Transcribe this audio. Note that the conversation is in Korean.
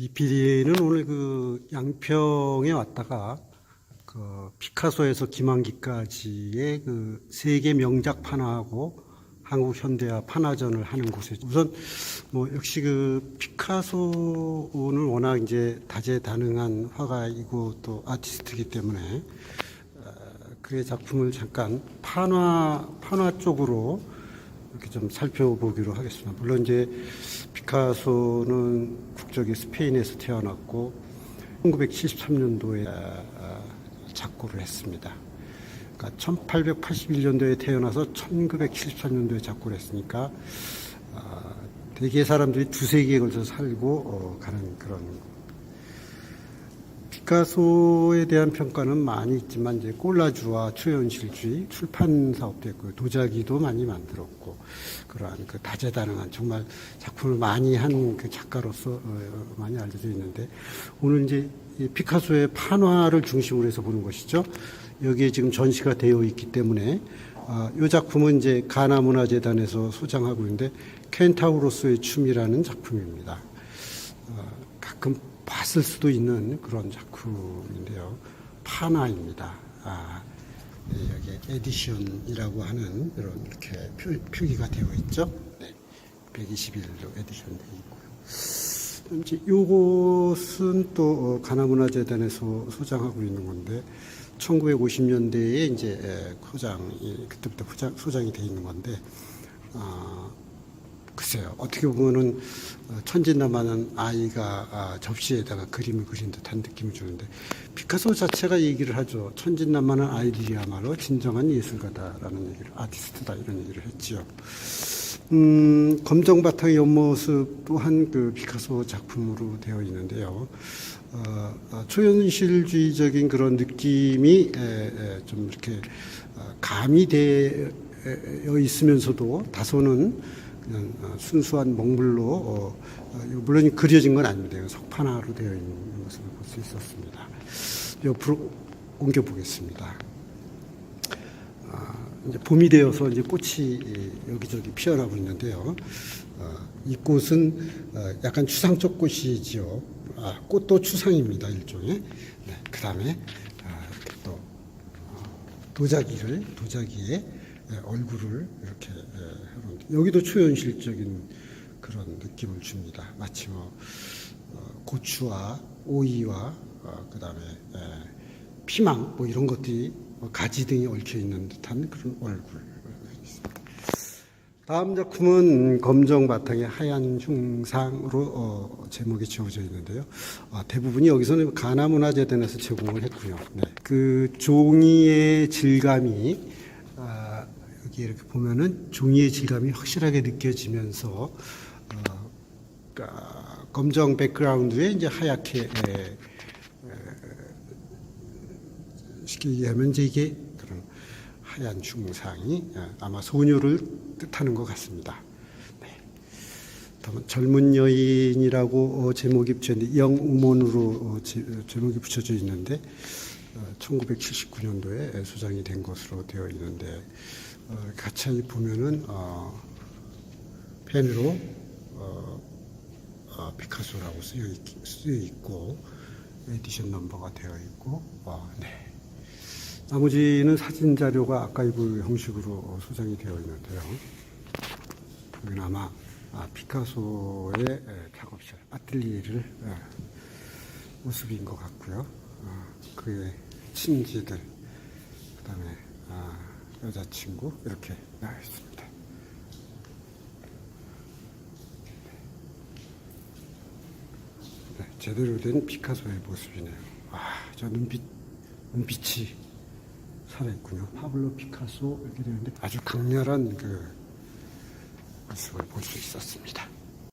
이 비리는 오늘 그 양평에 왔다가 그 피카소에서 김한기까지의 그 세계 명작 판화하고 한국 현대화 판화전을 하는 곳에 우선 뭐 역시 그 피카소는 워낙 이제 다재다능한 화가이고 또 아티스트이기 때문에 어, 그의 작품을 잠깐 판화 판화 쪽으로 이렇게 좀 살펴보기로 하겠습니다. 물론 이제 피카소는 국적이 스페인에서 태어났고 1973년도에 작고를 했습니다. 그러니까 1881년도에 태어나서 1973년도에 작고를 했으니까 아, 대개 사람들이 두세 개에 걸쳐 살고 어, 가는 그런 피카소에 대한 평가는 많이 있지만 이제 꼴라주와 초현실주의 출판 사업도 했고요. 도자기도 많이 만들었고 그러한 그 다재다능한 정말 작품을 많이 한 그 작가로서 어, 많이 알려져 있는데 오늘 이제 이 피카소의 판화를 중심으로 해서 보는 것이죠. 여기에 지금 전시가 되어 있기 때문에 아, 이 작품은 이제 가나 문화재단에서 소장하고 있는데 켄타우로스의 춤이라는 작품입니다. 어, 가끔 봤을 수도 있는 그런 작품인데요. 파나입니다. 아, 네, 여기 에디션이라고 하는 이런 이렇게 표, 표기가 되어 있죠. 네, 121로 에디션 되어 있고요. 요것은 또 어, 가나문화재단에서 소장하고 있는 건데 1950년대에 이제 에, 소장이 그때부터 소장, 소장이 돼 있는 건데 아, 글쎄요. 어떻게 보면은 어, 천진난만한 아이가 아, 접시에다가 그림을 그린 듯한 느낌을 주는데 피카소 자체가 얘기를 하죠. 천진난만한 아이들이야말로 진정한 예술가다라는 얘기를 아티스트다 이런 얘기를 했지요. 음, 검정 바탕의 옆모습 또한 그 피카소 작품으로 되어 있는데요. 어, 어, 초현실주의적인 그런 느낌이 에, 에, 좀 이렇게 어, 가미되어 있으면서도 다소는 그냥 어, 순수한 먹물로 어, 어, 물론 그려진 건. 이거 석판화로 되어 있는 것을 볼 수 있었습니다. 옆으로 옮겨 보겠습니다. 아, 이제 봄이 되어서 이제 꽃이 여기저기 피어나고 있는데요. 어, 이 꽃은 어, 약간 추상적 꽃이지요. 아, 꽃도 추상입니다. 일종의. 네, 그 다음에 아, 또 어, 도자기를 도자기에 예, 얼굴을 이렇게 예, 해놓은 여기도 초현실적인 그런 느낌을 줍니다. 마치 뭐 어, 고추와 오이와 어, 그다음에 예, 피망 뭐 이런 것들이 뭐 가지 등이 얽혀 있는 듯한 그런 얼굴. 다음 작품은 검정 바탕에 하얀 흉상으로 어, 제목이 지어져 있는데요. 아, 대부분이 여기서는 가나문화재단에서 제공을 했고요. 네. 그 종이의 질감이 아, 이렇게 보면은 종이의 질감이 확실하게 느껴지면서 어, 아, 검정 백그라운드에 이제 하얗게 에, 에, 쉽게 얘기하면 이제 이게 그런 하얀 중상이 어, 아마 소녀를 뜻하는 것 같습니다. 네. 젊은 여인이라고 어, 제목이 붙여있는데 영우몬으로 어, 제, 제목이 붙여져 있는데 1979년도에 소장이 된 것으로 되어 있는데 어, 가차히 보면은 어, 펜으로 어, 어, 피카소라고 쓰여, 있, 있고 에디션 넘버가 되어 있고 어, 네. 나머지는 사진 자료가 아카이브 형식으로 소장이 되어 있는데요. 여기는 아마 아, 피카소의 에, 작업실, 아틀리에를 에, 모습인 것 같고요. 아, 그의 친지들, 그 다음에 아, 여자친구 이렇게 나와 있습니다. 네, 제대로 된 피카소의 모습이네요. 아, 저 눈빛, 눈빛이 살아있군요. 파블로 피카소 이렇게 되는데 아주 강렬한 그 모습을 볼 수 있었습니다.